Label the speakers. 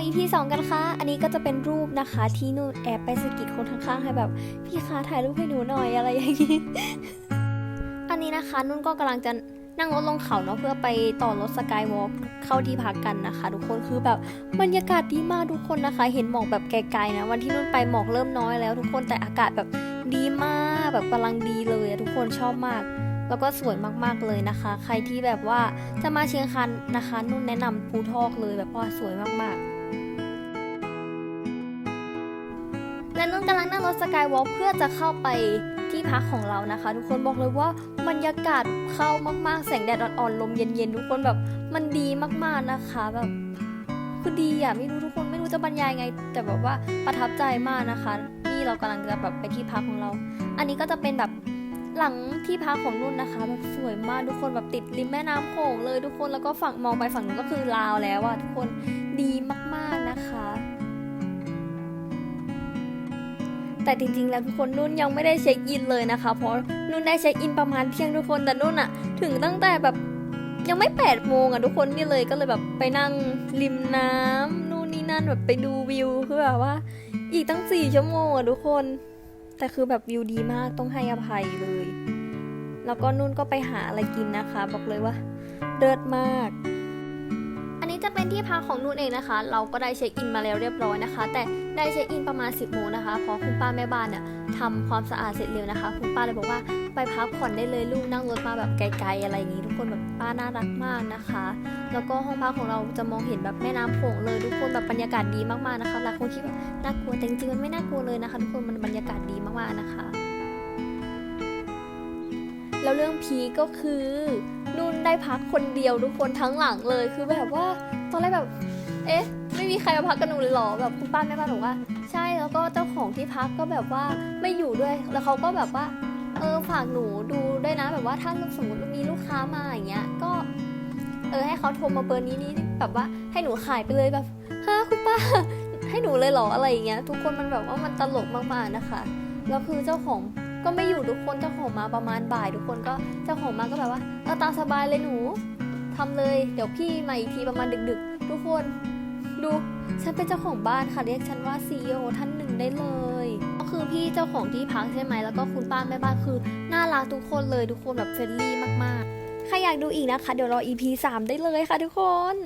Speaker 1: อ EP 2 กันค่ะ อันนี้ก็จะเป็นรูปนะคะที่นุ่นแอบไปสกิดคนข้างๆให้แบบ พี่คะถ่ายรูปให้หนูหน่อยอะไรอย่างนี้ อันนี้นะคะ นุ่นก็กำลังจะนั่งรถลงเขาเนาะเพื่อไปต่อรถสกายวอล์กเข้าที่พักกันนะคะ ทุกคนคือแบบบรรยากาศดีมากทุกคนนะคะ เห็นหมอกแบบไกลๆนะวันที่นุ่นไปหมอกเริ่มน้อยแล้วทุกคนแต่อากาศแบบดีมากแบบกำลังดีเลยทุกคนชอบมาก แล้วก็สวยมากๆเลยนะคะ ใครที่แบบว่าจะมาเชียงคานนะคะ นุ่นแนะนำภูทอกเลยแบบว่าสวยมากๆ และนุ่นกำลังนั่งรถสกายวอล์กเพื่อจะเข้าไปที่พักของเรานะคะ ทุกคนบอกเลยว่าบรรยากาศเข้ามากๆ แสงแดดอ่อนๆลมเย็นๆทุกคนแบบมันดีมากๆนะคะแบบคือดีอะไม่รู้ทุกคนไม่รู้จะบรรยายไง แต่แบบว่าประทับใจมากนะคะ นี่เรากำลังจะแบบไปที่พักของเรา อันนี้ก็จะเป็นแบบหลังที่พักของนุ่นนะคะแบบสวยมากทุกคนแบบติดริมแม่น้ำโขงเลยทุกคนแล้วก็ฝั่งมองไปฝั่งนู้นก็คือลาวแล้วอะทุกคนดีมากๆนะคะ แต่จริงๆ แล้วทุกคนนุ่นยังไม่ได้เช็คอินเลยนะคะ เพราะนุ่นได้เช็คอินประมาณเที่ยงทุกคนแต่นุ่นอะถึงตั้งแต่แบบยังไม่8ปดโมงอะทุกคนนี่เลยก็เลยแบบไปนั่งริมน้ำนู่นนี่นั่นแบบไปดูวิวคือแบบว่า อีกตั้งสี่ชั่วโมงอะทุกคน แต่คือแบบวิวดีมากต้องให้อภัยเลย แล้วก็นุ่นก็ไปหาอะไรกินนะคะ บอกเลยว่าเลิศมาก จะเป็นที่พักของนุ่นเองนะคะ เราก็ได้เช็คอินมาแล้วเรียบร้อยนะคะ แต่ได้เช็คอินประมาณ 10โมงนะคะเพราะคุณป้าแม่บ้านเนี่ยทำความสะอาดเสร็จเร็วนะคะ คุณป้าเลยบอกว่าไปพักผ่อนได้เลยลูกนั่งรถมาแบบไกลๆอะไรอย่างนี้ ทุกคนแบบป้าน่ารักมากนะคะ แล้วก็ห้องพักของเราจะมองเห็นแบบแม่น้ำโขงเลย ทุกคนแบบบรรยากาศดีมากๆนะคะหลายคนคิดว่าน่ากลัวแต่จริงๆมันไม่น่ากลัวเลยนะคะ ทุกคนมันบรรยากาศดีมากๆนะคะ แล้วเรื่องพีก็คือนุ่นได้พักคนเดียวทุกคนทั้งหลังเลยคือแบบว่าตอนแรกแบบ เอ๊ะ ไม่มีใครมาพักกับหนูเลยหรอแบบคุณป้าแม่บ้านบอกว่า ใช่แล้วก็เจ้าของที่พักก็แบบว่าไม่อยู่ด้วย แล้วเขาก็แบบว่า เออฝากหนูดูด้วยนะ แบบว่าถ้าสมมติมีลูกค้ามาอย่างเงี้ยก็เออให้เขาโทรมาเบอร์นี้นี่แบบว่าให้หนูขายไปเลยแบบฮะคุณป้า ให้หนูเลยเหรออะไรอย่างเงี้ย ทุกคนมันแบบว่ามันตลกมากๆนะคะแล้วคือเจ้าของ ก็ไม่อยู่ทุกคนเจ้าของมาประมาณบ่าย ทุกคนก็เจ้าของมาก็แบบว่าเออตามสบายเลยหนูทำเลย เดี๋ยวพี่มาอีกทีประมาณดึก ๆ ทุกคนดูฉันเป็นเจ้าของบ้านค่ะเรียกฉันว่าซีอท่านหนึ่งได้เลย ก็คือพี่เจ้าของที่พักใช่ไหมแล้วก็คุณป้าแม่บ้านคือน่ารักทุกคนเลยทุกคนแบบเฟรนลี่มากๆใครอยากดูอีกนะคะ เดี๋ยวรอ EP 3 ได้เลยค่ะทุกคน